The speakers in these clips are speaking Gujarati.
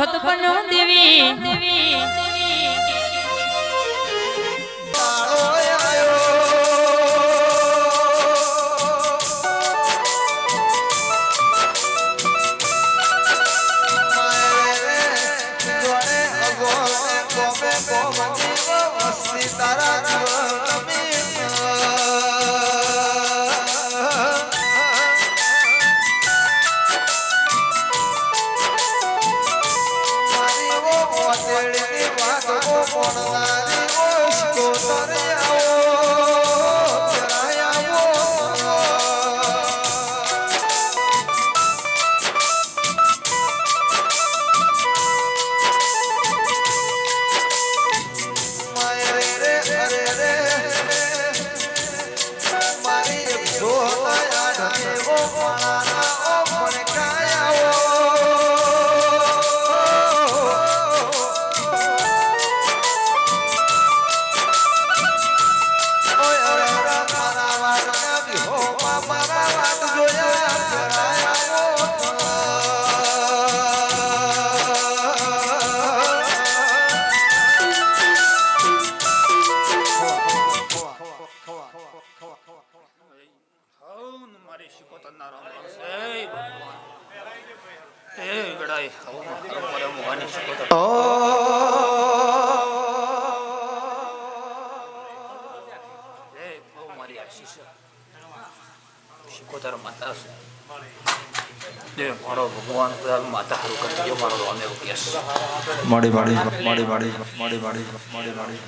ભગત બનો દેવી. તારા છે શિકોતર માતા છે એ મારો ભગવાન બધા માતા હારું કરી દે મારો રામ એવું કેસ માડી માડી માડી માડી માડી માડી માડી માડી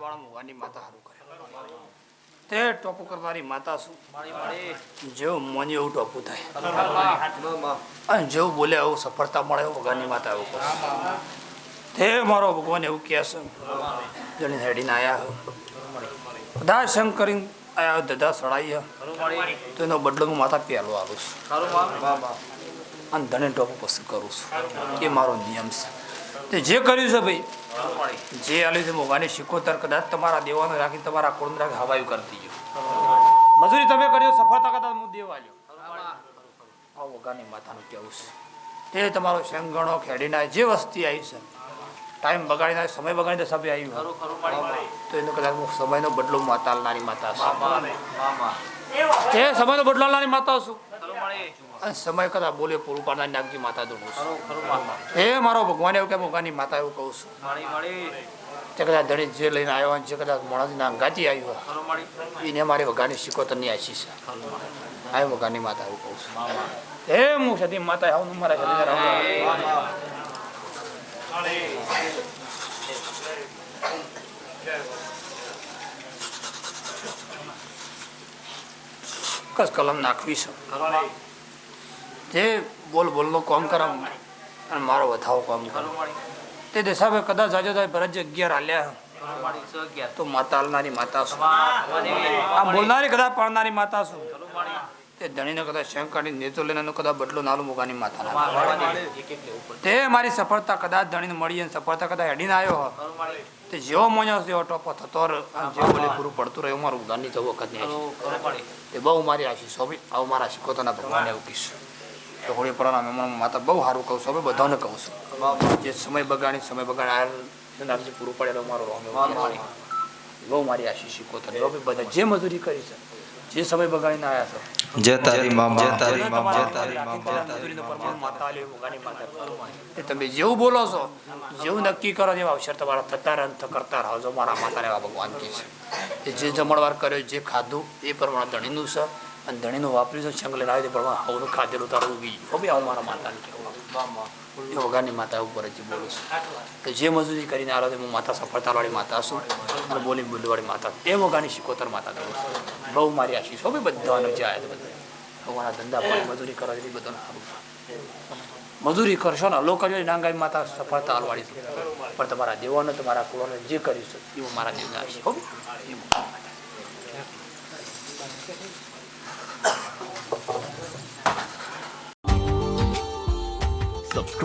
માતા હારું કરે. તે ટોપુ કરવાની માતા શું? જેવું મોને એવું ટોપુ થાય. અને જેવું બોલે સફળતા મળે ભગવાનની માતા એવું તે મારો ભગવાન એવું કહેશે જણી હેડીને આવ્યા બધા સંગ કરીને આયા દધા સડાઈ તો એનો બદલો હું માતા પહેલો આવું છું. અને ધણી ટોપુ પસંદ કરું છું. એ મારો નિયમ છે. તે જે કર્યું છે ભાઈ જે આલ્યું છે મોગાની શિકોતર કદાચ તમારા દેવાનો રાખી તમારા કુળને રાખી હવાયું કરતી જો મજૂરી તમે કર્યો સફળતા કદાચ હું દેવા જો આ વગાની માતાનું કેવું છે? તે તમારો શેંગણો ખેડીના જે વસ્તી આવી છે ટાઈમ બગાડીને સમય બગાડીને સભ્ય આવ્યું. તો એનો કદાચ સમયનો બદલો માતા લારી માતા છે. તે સમયનો બદલો લારી માતા છું. અને સમય કદાચ બોલે પૂરું પાડનાર નાગજી માતા દોડું છું. એ મારો ભગવાન એવું કે ભગવાનની માતા એવું કહું છું. તે કદાચ ધણી જે લઈને આવ્યો અને જે કદાચ મોણાજીના અંગાથી આવ્યો એને મારી વગાની શિકોતરની આશીષ છે. આ ભગવાનની માતા એવું કહું છું. એ હું સદી માતા આવું મારા રામ કસ કલમ નાખવી છે. તે બોલ બોલનો કોમ કરાવ અને મારો વધાવો કોમ કરો. તે દેસાબે કદાચ આજે તો ભરત અગિયાર હાલ્યા તો માતા હાલનારી માતા છું આ બોલનારી કદાચ પાડનારી માતા છું તે ધણીને કદાચ શંકરની નેતો લઈને કદાચ બદલો નાલું મુકાની માતા તે મારી સફળતા કદાચ ધણીને મળી અને સફળતા કદાચ હેડીને આવ્યો હોત. તે જેવો મોણ્યો જેવો ટોપો થતો જેવો બોલે પૂરું પડતું રહ્યું મારું ઉદાહરણની તો વખત નહીં. તે બહુ મારી આશીષ હોવી આવું મારા શીખોતોના ભગવાને એવું કહીશું. તો હોળી પડાના મહેમાન માતા બહુ સારું કહું છું. હવે બધાને કહું છું. જે સમય બગાડી સમય બગાડી આ પૂરું પડેલો મારો રોમે બહુ મારી આશીષ શીખોતર બધા જે મજૂરી કરી છે જે સમય બગાડીને આવ્યા છો. જય તારી મામ. જય તારી મામ. જય તારી મામ મામા. તારી માતા આલી, ભોગાની માતા. એ તમે જેવું બોલો છો જેવું નક્કી કરો એવા અવસર તમારા થતા રહે કરતા રહો. છો મારા માતાને એવા ભગવાન કહે છે. એ જે જમણવાર કર્યો જે ખાધું એ પ્રમાણે ધણીનું છે. અને ધણીનું વાપર્યું છે શંખ લઈને આવ્યું આવું હવનું ખાધેલું તારું ઉગી ગયું. હો બી આવું મારા માતાને કહેવું એ વગાની માતા ઉપર જ બોલું છું. તો જે મજૂરી કરીને આવ્યો તે હું માતા સફળતાવાળી માતા છું અને બોલી બુદ્ધવાળી માતા. એ વઘાની શિકોતર માતા કરું છું. બહુ મારી આશીષ બધાને જે આવ્યા બધા ભગવાનના ધંધા પાણી મજૂરી કરવા જેવી બધાને સારું મજૂરી કરશો ને લો કર્યો નાંગાઈ માતા સફળતા હાલવાળી પણ તમારા દેવાનો તમારા કુળોને જે કરીશું એવું મારા દેવના હશે